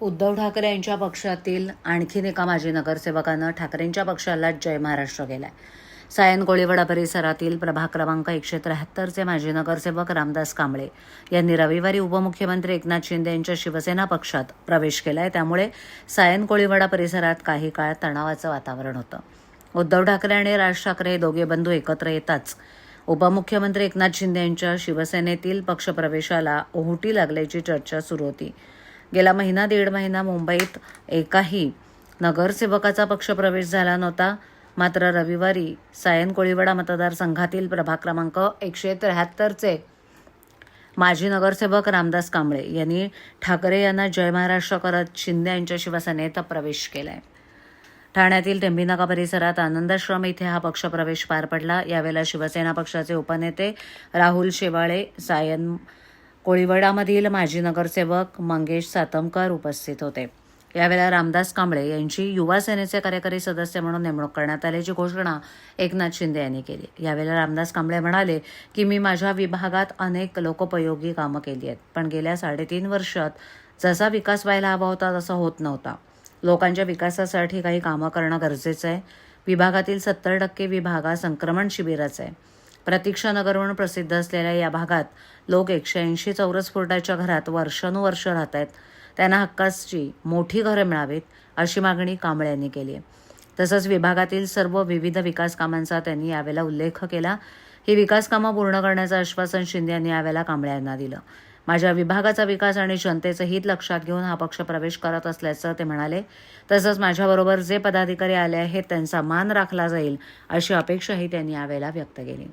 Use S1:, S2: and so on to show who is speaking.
S1: उद्धव ठाकरे यांच्या पक्षातील आणखीन एका माजी नगरसेवकानं ठाकरेंच्या पक्षाला जय महाराष्ट्र केलाय. सायन कोळीवडा परिसरातील प्रभाग क्रमांक एकशे त्र्याहत्तरचे माजी नगरसेवक रामदास कांबळे यांनी रविवारी उपमुख्यमंत्री एकनाथ शिंदे यांच्या शिवसेना पक्षात प्रवेश केलाय. त्यामुळे सायन कोळीवडा परिसरात काही काळ तणावाचं वातावरण होतं. उद्धव ठाकरे आणि राज ठाकरे हे दोघे बंधू एकत्र येताच उपमुख्यमंत्री एकनाथ शिंदे यांच्या शिवसेनेतील पक्षप्रवेशाला ओहोटी लागल्याची चर्चा सुरू होती. गेला महिना दीड महिना मुंबईत एकाही नगरसेवकाचा पक्षप्रवेश झाला नव्हता. मात्र रविवारी सायन कोळीवाडा मतदारसंघातील प्रभाग क्रमांक एकशे त्र्याहत्तरचे माजी नगरसेवक रामदास कांबळे यांनी ठाकरे यांना जय महाराष्ट्र करत शिंदे यांच्या शिवसेनेत प्रवेश केलाय. ठाण्यातील टेंभिनाका परिसरात आनंदाश्रम इथे हा पक्षप्रवेश पार पडला. यावेळेला शिवसेना पक्षाचे उपनेते राहुल शेवाळे सायन कोळीवडामधील माजी नगरसेवक मंगेश सातमकर उपस्थित होते. यावेळेला रामदास कांबळे यांची युवा सेनेचे कार्यकारी सदस्य म्हणून नेमणूक करण्यात आल्याची घोषणा एकनाथ शिंदे यांनी केली. यावेळेला रामदास कांबळे म्हणाले की मी माझ्या विभागात अनेक लोकोपयोगी कामं केली आहेत पण गेल्या साडेतीन वर्षात जसा विकास व्हायला हवा होता तसा होत नव्हता. लोकांच्या विकासासाठी काही कामं करणं गरजेचं आहे. विभागातील सत्तर टक्के विभाग हा संक्रमण शिबिराचा आहे. प्रतीक्षा म्हणून प्रसिद्ध असलेल्या या भागात लोक एकशे ऐंशी चौरस फुटाच्या घरात वर्षानुवर्ष राहत आहेत त्यांना हक्काची मोठी घरं मिळावीत अशी मागणी कांबळे यांनी केली आहे. तसंच विभागातील सर्व विविध विकास कामांचा त्यांनी यावेळेला उल्लेख केला. ही विकास कामं पूर्ण करण्याचं आश्वासन शिंदे यांनी यावेळेला कांबळे यांना दिलं. माझ्या विभागाचा विकास आणि जनतेचं हित लक्षात घेऊन हा पक्ष प्रवेश करत असल्याचं ते म्हणाले. तसंच माझ्याबरोबर जे पदाधिकारी आले आहेत त्यांचा मान राखला जाईल अशी अपेक्षाही त्यांनी यावेळेला व्यक्त केली.